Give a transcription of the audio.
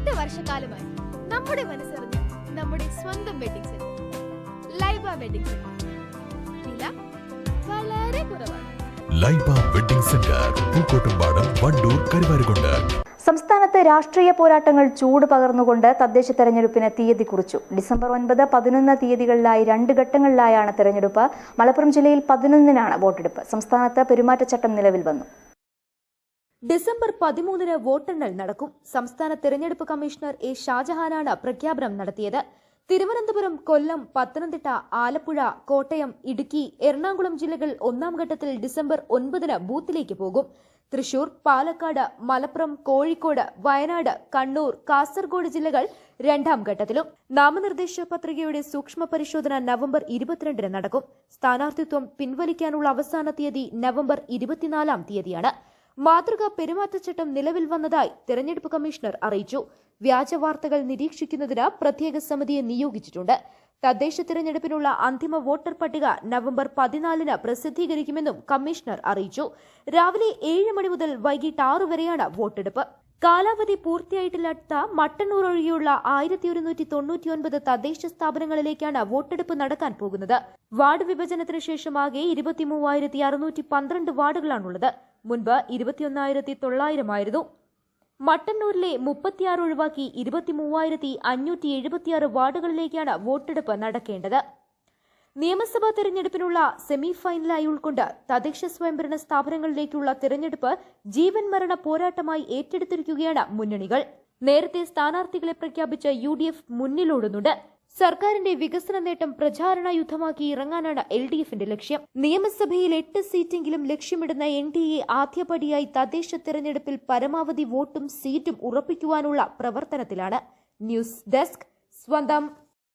എട്ട് വർഷക്കാലമായി നമ്മുടെ മനസ്സറിഞ്ഞ നമ്മുടെ സ്വന്തം wedding centre Laiba wedding centre വില വളരെ കുറവാണ്. Laiba wedding centre Pookkottumpadam Wandoor Karuvarakundu. സംസ്ഥാനത്ത് രാഷ്ട്രീയ പോരാട്ടങ്ങൾ ചൂട് പകർന്നുകൊണ്ട് തദ്ദേശ തെരഞ്ഞെടുപ്പിന് തീയതി കുറിച്ചു. ഡിസംബർ ഒൻപത് പതിനൊന്ന് തീയതികളിലായി രണ്ട് ഘട്ടങ്ങളിലായാണ് തെരഞ്ഞെടുപ്പ്. മലപ്പുറം ജില്ലയിൽ പതിനൊന്നിനാണ് വോട്ടെടുപ്പ്. സംസ്ഥാനത്ത് പെരുമാറ്റച്ചട്ടം നിലവിൽ വന്നു. ഡിസംബർ പതിമൂന്നിന് വോട്ടെണ്ണൽ നടക്കും. സംസ്ഥാന തെരഞ്ഞെടുപ്പ് കമ്മീഷണർ എ ഷാജഹാനാണ് പ്രഖ്യാപനം നടത്തിയത്. തിരുവനന്തപുരം കൊല്ലം പത്തനംതിട്ട ആലപ്പുഴ കോട്ടയം ഇടുക്കി എറണാകുളം ജില്ലകൾ ഒന്നാം ഘട്ടത്തിൽ ഡിസംബർ ഒൻപതിന് ബൂത്തിലേക്ക് പോകും. തൃശൂർ പാലക്കാട് മലപ്പുറം കോഴിക്കോട് വയനാട് കണ്ണൂർ കാസർഗോഡ് ജില്ലകൾ രണ്ടാം ഘട്ടത്തിലും. നാമനിർദ്ദേശ പത്രികയുടെ സൂക്ഷ്മ പരിശോധന നവംബർ ഇരുപത്തിരണ്ടിന് നടക്കും. സ്ഥാനാർത്ഥിത്വം പിൻവലിക്കാനുള്ള അവസാന തീയതി നവംബർ ഇരുപത്തിനാലാം തീയതിയാണ്. മാതൃകാ പെരുമാറ്റച്ചട്ടം നിലവിൽ വന്നതായി തെരഞ്ഞെടുപ്പ് കമ്മീഷണർ അറിയിച്ചു. വ്യാജ വാർത്തകൾ നിരീക്ഷിക്കുന്നതിന് പ്രത്യേക സമിതിയെ നിയോഗിച്ചിട്ടുണ്ട്. തദ്ദേശ തിരഞ്ഞെടുപ്പിനുള്ള അന്തിമ വോട്ടർ പട്ടിക നവംബർ പതിനാലിന് പ്രസിദ്ധീകരിക്കുമെന്നും കമ്മീഷണർ അറിയിച്ചു. രാവിലെ ഏഴ് മണി മുതൽ വൈകിട്ട് ആറ് വരെയാണ് വോട്ടെടുപ്പ്. കാലാവധി പൂർത്തിയായിട്ടില്ലാത്ത മട്ടന്നൂർ ഒഴികെയുള്ള ആയിരത്തി ഒരുന്നൂറ്റി തൊണ്ണൂറ്റിയൊൻപത് തദ്ദേശ സ്ഥാപനങ്ങളിലേക്കാണ് വോട്ടെടുപ്പ് നടക്കാൻ പോകുന്നത്. വാർഡ് വിഭജനത്തിന് ശേഷമാകെ ആകെ ഇരുപത്തി മൂവായിരത്തി അറുന്നൂറ്റി പന്ത്രണ്ട് വാർഡുകളാണുള്ളത്. മുൻപ് ഇരുപത്തിയൊന്നായിരത്തി തൊള്ളായിരമായിരുന്നു മട്ടന്നൂരിലെ മുപ്പത്തിയാറ് ഒഴിവാക്കി ഇരുപത്തി മൂവായിരത്തി അഞ്ഞൂറ്റി എഴുപത്തിയാറ് വാർഡുകളിലേക്കാണ് വോട്ടെടുപ്പ് നടക്കേണ്ടത്. നിയമസഭാ തെരഞ്ഞെടുപ്പിനുള്ള സെമി ഫൈനലായി ഉൾക്കൊണ്ട് തദ്ദേശ സ്വയംഭരണ സ്ഥാപനങ്ങളിലേക്കുള്ള തെരഞ്ഞെടുപ്പ് ജീവൻ മരണ പോരാട്ടമായി ഏറ്റെടുത്തിരിക്കുകയാണ് മുന്നണികൾ. നേരത്തെ സ്ഥാനാർത്ഥികളെ പ്രഖ്യാപിച്ച യു ഡി എഫ് മുന്നിലോടുന്നുണ്ട്. സർക്കാരിന്റെ വികസന നേട്ടം പ്രചാരണ യുദ്ധമാക്കി ഇറങ്ങാനാണ് എൽ ഡി എഫിന്റെ ലക്ഷ്യം. നിയമസഭയിൽ എട്ട് സീറ്റെങ്കിലും ലക്ഷ്യമിടുന്ന എൻ ഡി എ ആദ്യപടിയായി തദ്ദേശ തെരഞ്ഞെടുപ്പിൽ പരമാവധി വോട്ടും സീറ്റും ഉറപ്പിക്കുവാനുള്ള പ്രവർത്തനത്തിലാണ്. ന്യൂസ് ഡെസ്ക് സ്വന്തം